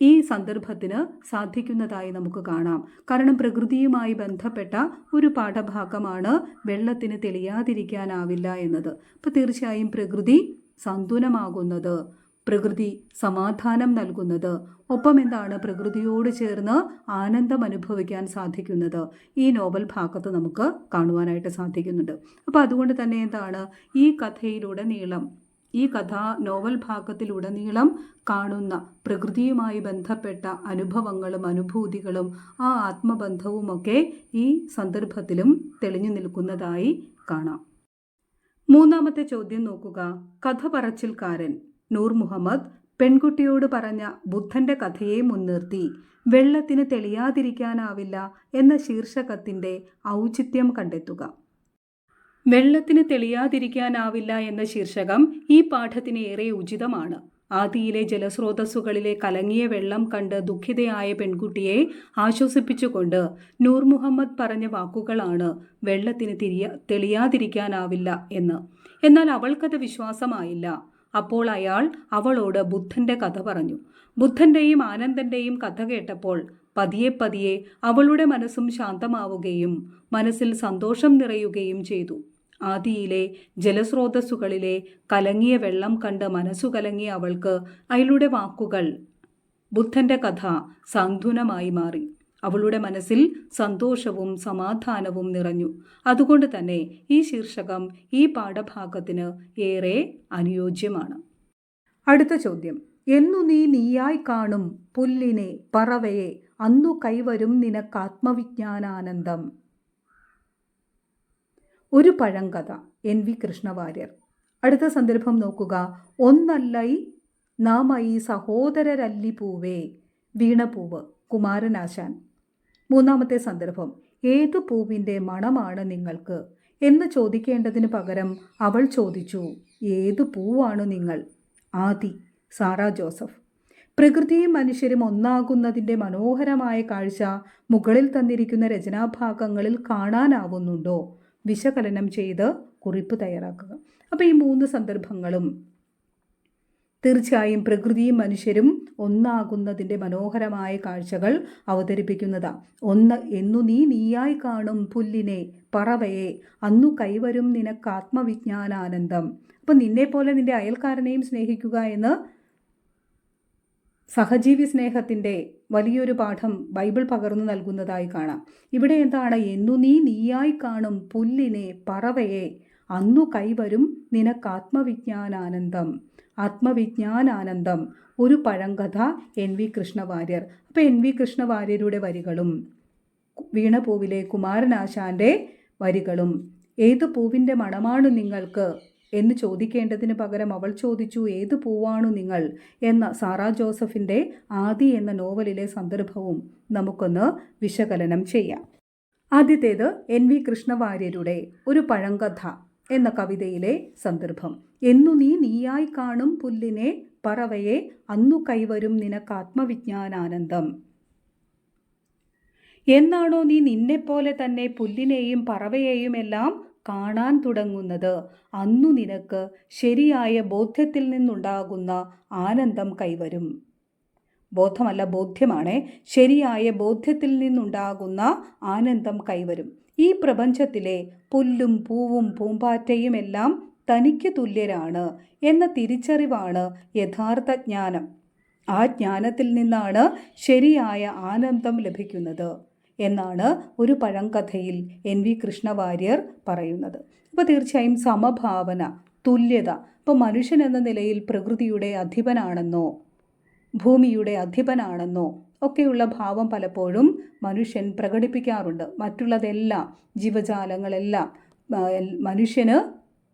ഈ സന്ദർഭത്തിന് സാധിക്കുന്നതായി നമുക്ക് കാണാം. കാരണം പ്രകൃതിയുമായി ബന്ധപ്പെട്ട ഒരു പാഠഭാഗമാണ് വെള്ളത്തിന് തെളിയാതിരിക്കാനാവില്ല എന്നത്. അപ്പോൾ തീർച്ചയായും പ്രകൃതി സന്തുലമാകുന്നത്. പ്രകൃതി സമാധാനം നൽകുന്നത്. ഒപ്പം എന്താണ് പ്രകൃതിയോട് ചേർന്ന് ആനന്ദം അനുഭവിക്കാൻ സാധിക്കുന്നത്? ഈ നോവൽ ഭാഗത്ത് നമുക്ക് കാണുവാനായിട്ട് സാധിക്കുന്നുണ്ട്. അപ്പോൾ അതുകൊണ്ട് തന്നെ എന്താണ്? ഈ കഥയിലൂടെ നീളം ഈ കഥ നോവൽ ഭാഗത്തിലുടനീളം കാണുന്ന പ്രകൃതിയുമായി ബന്ധപ്പെട്ട അനുഭവങ്ങളും അനുഭൂതികളും ആ ആത്മബന്ധവുമൊക്കെ ഈ സന്ദർഭത്തിലും തെളിഞ്ഞു നിൽക്കുന്നതായി കാണാം. മൂന്നാമത്തെ ചോദ്യം നോക്കുക. കഥ പറച്ചിൽക്കാരൻ നൂർ മുഹമ്മദ് പെൺകുട്ടിയോട് പറഞ്ഞ ബുദ്ധന്റെ കഥയെ മുൻനിർത്തി. വെള്ളത്തിന് തെളിയാതിരിക്കാനാവില്ല എന്ന ശീർഷകത്തിന്റെ ഔചിത്യം കണ്ടെത്തുക. വെള്ളത്തിന് തെളിയാതിരിക്കാനാവില്ല എന്ന ശീർഷകം ഈ പാഠത്തിന് ഏറെ ഉചിതമാണ്. ആദിയിലെ ജലസ്രോതസ്സുകളിലെ കലങ്ങിയ വെള്ളം കണ്ട് ദുഃഖിതയായ പെൺകുട്ടിയെ ആശ്വസിപ്പിച്ചുകൊണ്ട് നൂർ മുഹമ്മദ് പറഞ്ഞ വാക്കുകളാണ് വെള്ളത്തിന് തിരിയ തെളിയാതിരിക്കാനാവില്ല എന്ന്. എന്നാൽ അവൾക്കത് വിശ്വാസമായില്ല. അപ്പോൾ അയാൾ അവളോട് ബുദ്ധന്റെ കഥ പറഞ്ഞു. ബുദ്ധന്റെയും ആനന്ദന്റെയും കഥ കേട്ടപ്പോൾ പതിയെ പതിയെ അവളുടെ മനസ്സും ശാന്തമാവുകയും മനസ്സിൽ സന്തോഷം നിറയുകയും ചെയ്തു. ആദിയിലെ ജലസ്രോതസ്സുകളിലെ കലങ്ങിയ വെള്ളം കണ്ട് മനസ്സു കലങ്ങിയ അവൾക്ക് അയാളുടെ വാക്കുകൾ ബുദ്ധന്റെ കഥ സാന്ത്വനമായി മാറി. അവളുടെ മനസ്സിൽ സന്തോഷവും സമാധാനവും നിറഞ്ഞു. അതുകൊണ്ട് തന്നെ ഈ ശീർഷകം ഈ പാഠഭാഗത്തിന് ഏറെ അനുയോജ്യമാണ്. അടുത്ത ചോദ്യം. എന്നു നീ നീയായി കാണും പുല്ലിനെ പറവയെ അന്നു കൈവരും നിനക്കാത്മവിജ്ഞാനാനന്ദം ഒരു പഴങ്കഥ എൻ വി കൃഷ്ണവാര്യർ. അടുത്ത സന്ദർഭം നോക്കുക. ഒന്നല്ലൈ നാമൈ സഹോദരരല്ലി പൂവേ വീണപൂവ് കുമാരനാശാൻ. മൂന്നാമത്തെ സന്ദർഭം ഏതു പൂവിന്റെ മണമാണ് നിങ്ങൾക്ക്? എന്ന് ചോദിക്കേണ്ടതിന് പകരം അവൾ ചോദിച്ചു ഏതു പൂവാണ് നിങ്ങൾ? ആദി സാറ ജോസഫ്. പ്രകൃതിയും മനുഷ്യരും ഒന്നാകുന്നതിന്റെ മനോഹരമായ കാഴ്ച മുകളിൽ തന്നിരിക്കുന്ന രചനാഭാഗങ്ങളിൽ കാണാനാവുന്നുണ്ടോ? വിശകലനം ചെയ്ത് കുറിപ്പ് തയ്യാറാക്കുക. അപ്പോൾ ഈ മൂന്ന് സന്ദർഭങ്ങളും തീർച്ചയായും പ്രകൃതിയും മനുഷ്യരും ഒന്നാകുന്നതിന്റെ മനോഹരമായ കാഴ്ചകൾ അവതരിപ്പിക്കുന്നതാണ് ഒന്ന് എന്നു നീ നീയായി കാണും പുല്ലിനെ പറവയെ. അന്നു കൈവരും നിനക്ക് ആത്മവിജ്ഞാനാനന്ദം. അപ്പം നിന്നെപ്പോലെ നിന്റെ അയൽക്കാരനെയും സ്നേഹിക്കുക എന്ന് സഹജീവി സ്നേഹത്തിന്റെ വലിയൊരു പാഠം ബൈബിൾ പകർന്നു നൽകുന്നതായി കാണാം. ഇവിടെ എന്താണ്? എന്നു നീ നീയായി കാണും പുല്ലിനെ പറവയെ. അന്നു കൈവരും നിനക്ക് ആത്മവിജ്ഞാനാനന്ദം. ആത്മവിജ്ഞാനാനന്ദം. ഒരു പഴങ്കഥ എൻ വി കൃഷ്ണവാര്യർ. അപ്പോൾ എൻ വി കൃഷ്ണവാര്യരുടെ വരികളും വീണപൂവിലെ കുമാരനാശാന്റെ വരികളും. ഏത് പൂവിന്റെ മണമാണ് നിങ്ങൾക്ക് എന്ന് ചോദിക്കേണ്ടതിന് പകരം അവൾ ചോദിച്ചു ഏത് പൂവാണു നിങ്ങൾ? എന്ന സാറാ ജോസഫിന്റെ ആദി എന്ന നോവലിലെ സന്ദർഭവും നമുക്കൊന്ന് വിശകലനം ചെയ്യാം. ആദ്യത്തേത് എൻ വി കൃഷ്ണവാര്യരുടെ ഒരു പഴങ്കഥ. എന്ന കവിതയിലെ സന്ദർഭം. എന്നു നീ നീയായി കാണും പുല്ലിനെ പറവയെ അന്നു കൈവരും നിനക്ക് ആത്മവിജ്ഞാനാനന്ദം. എന്നാണോ നീ നിന്നെപ്പോലെ തന്നെ പുല്ലിനെയും പറവയെയും എല്ലാം കാണാൻ തുടങ്ങുന്നത്? അന്നു നിനക്ക് ശരിയായ ബോധ്യത്തിൽ നിന്നുണ്ടാകുന്ന ആനന്ദം കൈവരും. ബോധമല്ല ബോധ്യമാണ് ശരിയായ ബോധ്യത്തിൽ നിന്നുണ്ടാകുന്ന ആനന്ദം കൈവരും. ഈ പ്രപഞ്ചത്തിലെ പുല്ലും പൂവും പൂമ്പാറ്റയും എല്ലാം തനിക്ക് തുല്യരാണ് എന്ന തിരിച്ചറിവാണ് യഥാർത്ഥ ജ്ഞാനം. ആ ജ്ഞാനത്തിൽ നിന്നാണ് ശരിയായ ആനന്ദം ലഭിക്കുന്നത് എന്നാണ് ഒരു പഴങ്കഥയിൽ എൻ വി കൃഷ്ണവാര്യർ പറയുന്നത്. അപ്പോൾ തീർച്ചയായും സമഭാവന തുല്യത ഇപ്പോൾ മനുഷ്യൻ എന്ന നിലയിൽ പ്രകൃതിയുടെ അധിപനാണെന്നോ ഭൂമിയുടെ അധിപനാണെന്നോ ഒക്കെയുള്ള ഭാവം പലപ്പോഴും മനുഷ്യൻ പ്രകടിപ്പിക്കാറുണ്ട്. മറ്റുള്ളതെല്ലാം ജീവജാലങ്ങളെല്ലാം മനുഷ്യന്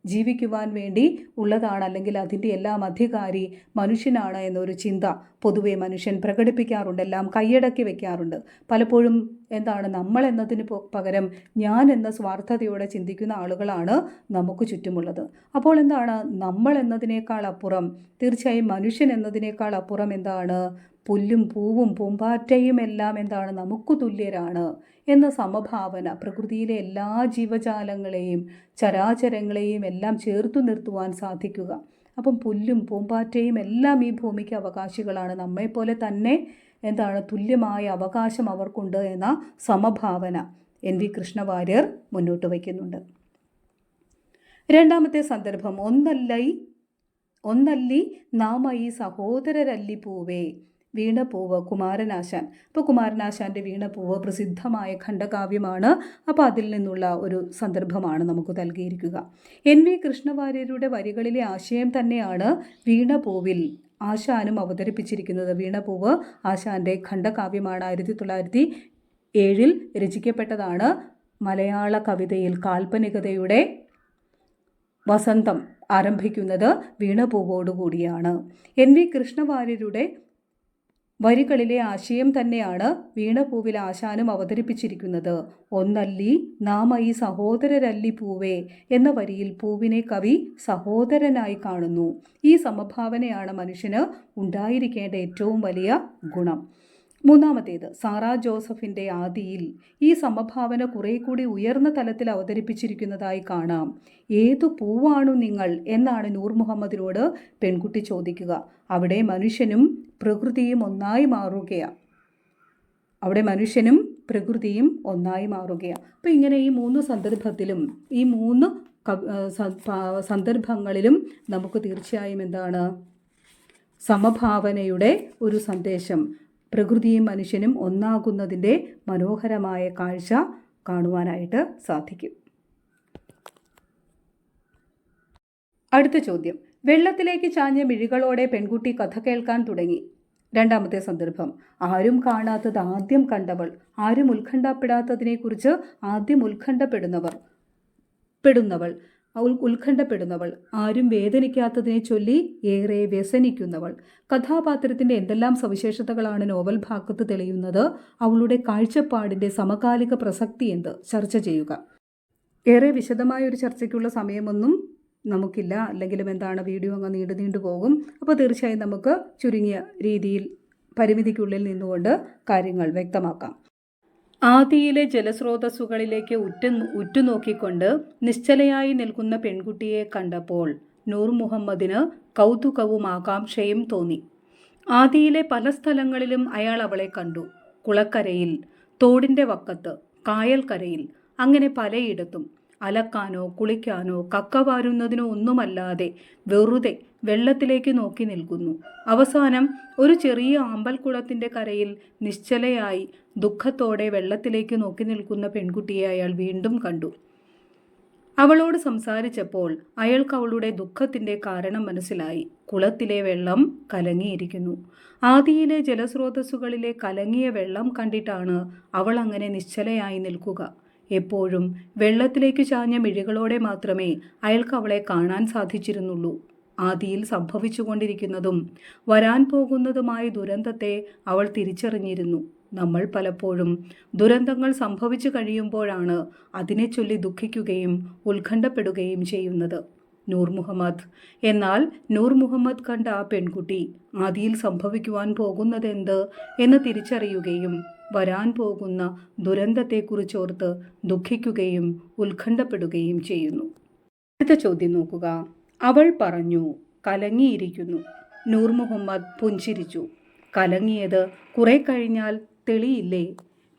ജീവിക്കുവാൻ വേണ്ടി ഉള്ളതാണ് അല്ലെങ്കിൽ അതിന്റെ എല്ലാം അധികാരി മനുഷ്യനാണ് എന്നൊരു ചിന്ത പൊതുവെ മനുഷ്യൻ പ്രകടിപ്പിക്കാറുണ്ട്. എല്ലാം കൈയടക്കി വെക്കാറുണ്ട്. പലപ്പോഴും എന്താണ് നമ്മൾ എന്നതിന് പകരം ഞാൻ എന്ന സ്വാർത്ഥതയോടെ ചിന്തിക്കുന്ന ആളുകളാണ് നമുക്ക് ചുറ്റുമുള്ളത്. അപ്പോൾ എന്താണ് നമ്മൾ എന്നതിനേക്കാൾ അപ്പുറം തീർച്ചയായും മനുഷ്യൻ എന്നതിനേക്കാൾ അപ്പുറം എന്താണ് പുല്ലും പൂവും പൂമ്പാറ്റയും എല്ലാം എന്താണ് നമുക്ക് തുല്യരാണ് എന്ന സമഭാവന പ്രകൃതിയിലെ എല്ലാ ജീവജാലങ്ങളെയും ചരാചരങ്ങളെയും എല്ലാം ചേർത്തു നിർത്തുവാൻ സാധിക്കുക. അപ്പം പുല്ലും പൂമ്പാറ്റയും എല്ലാം ഈ ഭൂമിക്ക് അവകാശികളാണ്. നമ്മെപ്പോലെ തന്നെ എന്താണ് തുല്യമായ അവകാശം അവർക്കുണ്ട് എന്ന സമഭാവന എൻ വി കൃഷ്ണവാര്യർ മുന്നോട്ട് വയ്ക്കുന്നുണ്ട്. രണ്ടാമത്തെ സന്ദർഭം ഒന്നല്ലൈ ഒന്നല്ലി നാമ ഈ സഹോദരരല്ലി പൂവേ വീണപൂവ് കുമാരനാശാൻ. അപ്പോൾ കുമാരനാശാന്റെ വീണപൂവ് പ്രസിദ്ധമായ ഖണ്ഡകാവ്യമാണ്. അപ്പോൾ അതിൽ നിന്നുള്ള ഒരു സന്ദർഭമാണ് നമുക്ക് നൽകിയിരിക്കുക. എൻ വി കൃഷ്ണവാര്യരുടെ വരികളിലെ ആശയം തന്നെയാണ് വീണപൂവിൽ ആശാനും അവതരിപ്പിച്ചിരിക്കുന്നത്. വീണപൂവ് ആശാന്റെ ഖണ്ഡകാവ്യമാണ് ആയിരത്തി തൊള്ളായിരത്തി ഏഴിൽ രചിക്കപ്പെട്ടതാണ്. മലയാള കവിതയിൽ കാൽപ്പനികതയുടെ വസന്തം ആരംഭിക്കുന്നത് വീണപൂവോടുകൂടിയാണ്. എൻ വി കൃഷ്ണവാര്യരുടെ വരികളിലെ ആശയം തന്നെയാണ് വീണപൂവിൽ ആശാനും അവതരിപ്പിച്ചിരിക്കുന്നത്. ഒന്നല്ലി നാം ഈ സഹോദരരല്ലി പൂവേ എന്ന വരിയിൽ പൂവിനെ കവി സഹോദരനായി കാണുന്നു. ഈ സമഭാവനയാണ് മനുഷ്യന് ഉണ്ടായിരിക്കേണ്ട ഏറ്റവും വലിയ ഗുണം. മൂന്നാമത്തേത് സാറാ ജോസഫിന്റെ ആദിയിൽ ഈ സമഭാവന കുറേ കൂടി ഉയർന്ന തലത്തിൽ അവതരിപ്പിച്ചിരിക്കുന്നതായി കാണാം. ഏതു പൂവാണു നിങ്ങൾ എന്നാണ് നൂർ മുഹമ്മദിനോട് പെൺകുട്ടി ചോദിക്കുക. അവിടെ മനുഷ്യനും പ്രകൃതിയും ഒന്നായി മാറുകയാണ് അവിടെ മനുഷ്യനും പ്രകൃതിയും ഒന്നായി മാറുകയാണ് അപ്പോൾ ഇങ്ങനെ ഈ മൂന്ന് സന്ദർഭത്തിലും ഈ മൂന്ന് സന്ദർഭങ്ങളിലും നമുക്ക് തീർച്ചയായും എന്താണ്? സമഭാവനയുടെ ഒരു സന്ദേശം. പ്രകൃതിയും മനുഷ്യനും ഒന്നാകുന്നതിന്റെ മനോഹരമായ കാഴ്ച കാണുവാനായിട്ട് സാധിക്കും. അടുത്ത ചോദ്യം. വെള്ളത്തിലേക്ക് ചാഞ്ഞ മിഴികളോടെ പെൺകുട്ടി കഥ കേൾക്കാൻ തുടങ്ങി. രണ്ടാമത്തെ സന്ദർഭം. ആരും കാണാത്തത് ആദ്യം കണ്ടവൾ. ആരും ഉത്കണ്ഠപ്പെടാത്തതിനെക്കുറിച്ച് ആദ്യം ഉത്കണ്ഠപ്പെടുന്നവർ. പെടുന്നവൾ. ഉത്കണ്ഠപ്പെടുന്നവൾ ആരും വേദനിക്കാത്തതിനെ ചൊല്ലി ഏറെ വ്യസനിക്കുന്നവൾ. കഥാപാത്രത്തിന്റെ എന്തെല്ലാം സവിശേഷതകളാണ് നോവൽ ഭാഗത്ത് തെളിയുന്നത് അവളുടെ കാഴ്ചപ്പാടിന്റെ സമകാലിക പ്രസക്തി എന്ത്? ചർച്ച ചെയ്യുക. ഏറെ വിശദമായ ഒരു ചർച്ചയ്ക്കുള്ള സമയമൊന്നും നമുക്കില്ല. അല്ലെങ്കിലും എന്താണ് വീഡിയോ അങ്ങ് നീണ്ടു നീണ്ടു പോകും. അപ്പോൾ തീർച്ചയായും നമുക്ക് ചുരുങ്ങിയ രീതിയിൽ പരിമിതിക്കുള്ളിൽ നിന്നുകൊണ്ട് കാര്യങ്ങൾ വ്യക്തമാക്കാം. ആദിയിലെ ജലസ്രോതസ്സുകളിലേക്ക് ഉറ്റ ഉറ്റുനോക്കിക്കൊണ്ട് നിശ്ചലയായി നിൽക്കുന്ന പെൺകുട്ടിയെ കണ്ടപ്പോൾ നൂർ മുഹമ്മദിന് കൗതുകവും ആകാംക്ഷയും തോന്നി. ആദിയിലെ പല സ്ഥലങ്ങളിലും അയാൾ അവളെ കണ്ടു. കുളക്കരയിൽ തോടിന്റെ വക്കത്ത് കായൽക്കരയിൽ അങ്ങനെ പലയിടത്തും. അലക്കാനോ കുളിക്കാനോ കക്ക വാരുന്നതിനോ ഒന്നുമല്ലാതെ വെറുതെ വെള്ളത്തിലേക്ക് നോക്കി നിൽക്കുന്നു. അവസാനം ഒരു ചെറിയ ആമ്പൽക്കുളത്തിന്റെ കരയിൽ നിശ്ചലയായി ദുഃഖത്തോടെ വെള്ളത്തിലേക്ക് നോക്കി നിൽക്കുന്ന പെൺകുട്ടിയെ അയാൾ വീണ്ടും കണ്ടു. അവളോട് സംസാരിച്ചപ്പോൾ അയാൾക്ക് അവളുടെ ദുഃഖത്തിന്റെ കാരണം മനസ്സിലായി. കുളത്തിലെ വെള്ളം കലങ്ങിയിരിക്കുന്നു. ആദിയിലെ ജലസ്രോതസ്സുകളിലെ കലങ്ങിയ വെള്ളം കണ്ടിട്ടാണ് അവൾ അങ്ങനെ നിശ്ചലയായി നിൽക്കുക. എപ്പോഴും വെള്ളത്തിലേക്ക് ചാഞ്ഞ മിഴികളോടെ മാത്രമേ അയാൾക്ക് അവളെ കാണാൻ സാധിച്ചിരുന്നുള്ളൂ. ആദിയിൽ സംഭവിച്ചുകൊണ്ടിരിക്കുന്നതും വരാൻ പോകുന്നതുമായ ദുരന്തത്തെ അവൾ തിരിച്ചറിഞ്ഞിരുന്നു. നമ്മൾ പലപ്പോഴും ദുരന്തങ്ങൾ സംഭവിച്ചു കഴിയുമ്പോഴാണ് അതിനെ ചൊല്ലി ദുഃഖിക്കുകയും ഉത്കണ്ഠപ്പെടുകയും ചെയ്യുന്നത്. നൂർ മുഹമ്മദ്. എന്നാൽ നൂർ മുഹമ്മദ് കണ്ട ആ പെൺകുട്ടി ആദിയിൽ സംഭവിക്കുവാൻ പോകുന്നതെന്ത് എന്ന് തിരിച്ചറിയുകയും വരാൻ പോകുന്ന ദുരന്തത്തെക്കുറിച്ചോർത്ത് ദുഃഖിക്കുകയും ഉത്കണ്ഠപ്പെടുകയും ചെയ്യുന്നു. അടുത്ത ചോദ്യം നോക്കുക. അവൾ പറഞ്ഞു കലങ്ങിയിരിക്കുന്നു. നൂർ മുഹമ്മദ് പുഞ്ചിരിച്ചു. കലങ്ങിയത് കുറെ കഴിഞ്ഞാൽ തെളിയില്ലേ?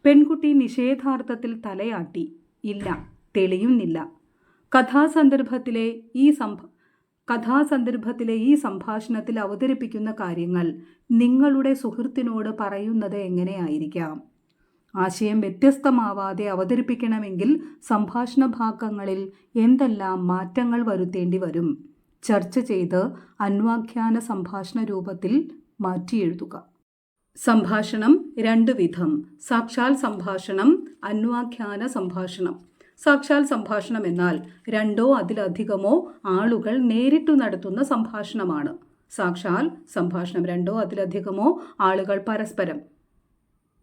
പെൺകുട്ടി നിഷേധാർത്ഥത്തിൽ തലയാട്ടി. ഇല്ല തെളിയുന്നില്ല. കഥാസന്ദർഭത്തിലെ ഈ സംഭ കഥാസന്ദർഭത്തിലെ ഈ സംഭാഷണത്തിൽ അവതരിപ്പിക്കുന്ന കാര്യങ്ങൾ നിങ്ങളുടെ സുഹൃത്തിനോട് പറയുന്നത് എങ്ങനെയായിരിക്കാം? ആശയം വ്യത്യസ്തമാവാതെ അവതരിപ്പിക്കണമെങ്കിൽ സംഭാഷണ ഭാഗങ്ങളിൽ എന്തെല്ലാം മാറ്റങ്ങൾ വരുത്തേണ്ടി വരും? ചർച്ച ചെയ്ത് അന്വാഖ്യാന സംഭാഷണ രൂപത്തിൽ മാറ്റിയെഴുതുക. സംഭാഷണം രണ്ട് വിധം. സാക്ഷാൽ സംഭാഷണം അന്വാഖ്യാന സംഭാഷണം. സാക്ഷാൽ സംഭാഷണം എന്നാൽ രണ്ടോ അതിലധികമോ ആളുകൾ നേരിട്ടു നടത്തുന്ന സംഭാഷണമാണ്. സാക്ഷാൽ സംഭാഷണം രണ്ടോ അതിലധികമോ ആളുകൾ പരസ്പരം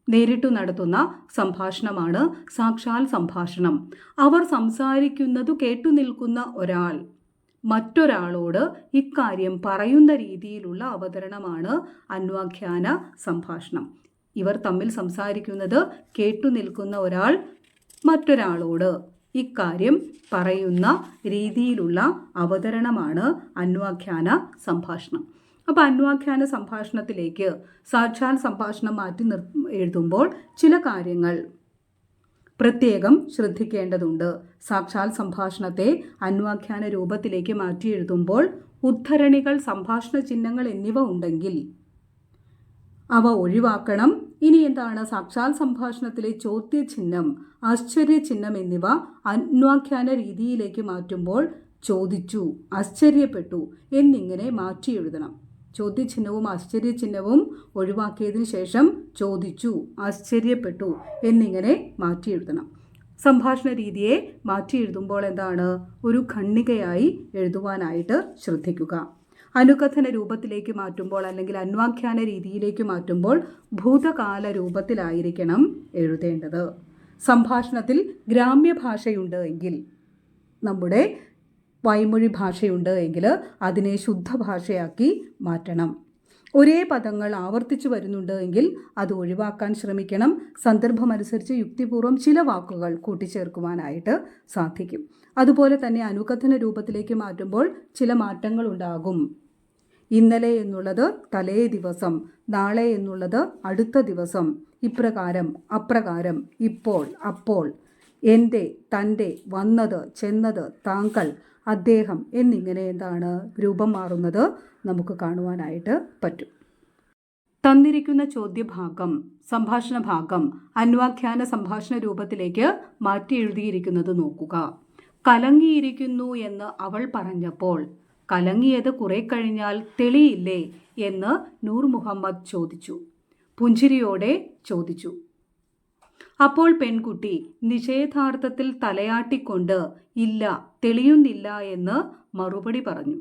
നേരിട്ടു നടത്തുന്ന സംഭാഷണമാണ് സാക്ഷാൽ സംഭാഷണം. അവർ സംസാരിക്കുന്നത് കേട്ടു നിൽക്കുന്ന ഒരാൾ മറ്റൊരാളോട് ഇക്കാര്യം പറയുന്ന രീതിയിലുള്ള അവതരണമാണ് അന്വാഖ്യാന സംഭാഷണം. ഇവർ തമ്മിൽ സംസാരിക്കുന്നത് കേട്ടു നിൽക്കുന്ന ഒരാൾ മറ്റൊരാളോട് ഇക്കാര്യം പറയുന്ന രീതിയിലുള്ള അവതരണമാണ് അന്വാഖ്യാന സംഭാഷണം. അപ്പോൾ അന്വാഖ്യാന സംഭാഷണത്തിലേക്ക് സാക്ഷാൽ സംഭാഷണം മാറ്റി നിർ എഴുതുമ്പോൾ ചില കാര്യങ്ങൾ പ്രത്യേകം ശ്രദ്ധിക്കേണ്ടതുണ്ട്. സാക്ഷാൽ സംഭാഷണത്തെ അന്വാഖ്യാന രൂപത്തിലേക്ക് മാറ്റിയെഴുതുമ്പോൾ ഉദ്ധരണികൾ സംഭാഷണ ചിഹ്നങ്ങൾ എന്നിവ ഉണ്ടെങ്കിൽ അവ ഒഴിവാക്കണം. ഇനി എന്താണ്? സാക്ഷാൽ സംഭാഷണത്തിലെ ചോദ്യചിഹ്നം ആശ്ചര്യചിഹ്നം എന്നിവ അന്വാഖ്യാന രീതിയിലേക്ക് മാറ്റുമ്പോൾ ചോദിച്ചു ആശ്ചര്യപ്പെട്ടു എന്നിങ്ങനെ മാറ്റി എഴുതണം ചോദ്യചിഹ്നവും ആശ്ചര്യചിഹ്നവും ഒഴിവാക്കിയതിനു ശേഷം ചോദിച്ചു. ആശ്ചര്യപ്പെട്ടു. എന്നിങ്ങനെ മാറ്റി എഴുതണം സംഭാഷണ രീതിയെ മാറ്റി എഴുതുമ്പോൾ എന്താണ്? ഒരു ഖണ്ണികയായി എഴുതുവാനായിട്ട് ശ്രദ്ധിക്കുക. അനുകഥന രൂപത്തിലേക്ക് മാറ്റുമ്പോൾ അല്ലെങ്കിൽ അന്വാഖ്യാന രീതിയിലേക്ക് മാറ്റുമ്പോൾ ഭൂതകാല രൂപത്തിലായിരിക്കണം എഴുതേണ്ടത്. സംഭാഷണത്തിൽ ഗ്രാമ്യഭാഷയുണ്ട് എങ്കിൽ നമ്മുടെ വായ്മൊഴി ഭാഷയുണ്ട് എങ്കിൽ അതിനെ ശുദ്ധ ഭാഷയാക്കി മാറ്റണം. ഒരേ പദങ്ങൾ ആവർത്തിച്ചു വരുന്നുണ്ട് എങ്കിൽ അത് ഒഴിവാക്കാൻ ശ്രമിക്കണം. സന്ദർഭമനുസരിച്ച് യുക്തിപൂർവം ചില വാക്കുകൾ കൂട്ടിച്ചേർക്കുവാനായിട്ട് സാധിക്കും. അതുപോലെ തന്നെ അനുകഥന രൂപത്തിലേക്ക് മാറ്റുമ്പോൾ ചില മാറ്റങ്ങൾ ഉണ്ടാകും. ഇന്നലെ എന്നുള്ളത് തലേ ദിവസം നാളെ എന്നുള്ളത് അടുത്ത ദിവസം ഇപ്രകാരം അപ്രകാരം ഇപ്പോൾ അപ്പോൾ എന്റെ തന്റെ വന്നത് ചെന്നത് താങ്കൾ അദ്ദേഹം എന്നിങ്ങനെ എന്താണ് രൂപം മാറുന്നത് നമുക്ക് കാണുവാനായിട്ട് പറ്റും. തന്നിരിക്കുന്ന ചോദ്യഭാഗം സംഭാഷണ ഭാഗം അന്വാഖ്യാന സംഭാഷണ രൂപത്തിലേക്ക് മാറ്റി എഴുതിയിരിക്കുന്നത് നോക്കുക. കലങ്ങിയിരിക്കുന്നു എന്ന് അവൾ പറഞ്ഞപ്പോൾ കലങ്ങിയത് കുറെ കഴിഞ്ഞാൽ തെളിയില്ലേ? എന്ന് നൂർ മുഹമ്മദ് ചോദിച്ചു. പുഞ്ചിരിയോടെ ചോദിച്ചു. അപ്പോൾ പെൺകുട്ടി നിഷേധാർത്ഥത്തിൽ തലയാട്ടിക്കൊണ്ട് ഇല്ല തെളിയുന്നില്ല എന്ന് മറുപടി പറഞ്ഞു.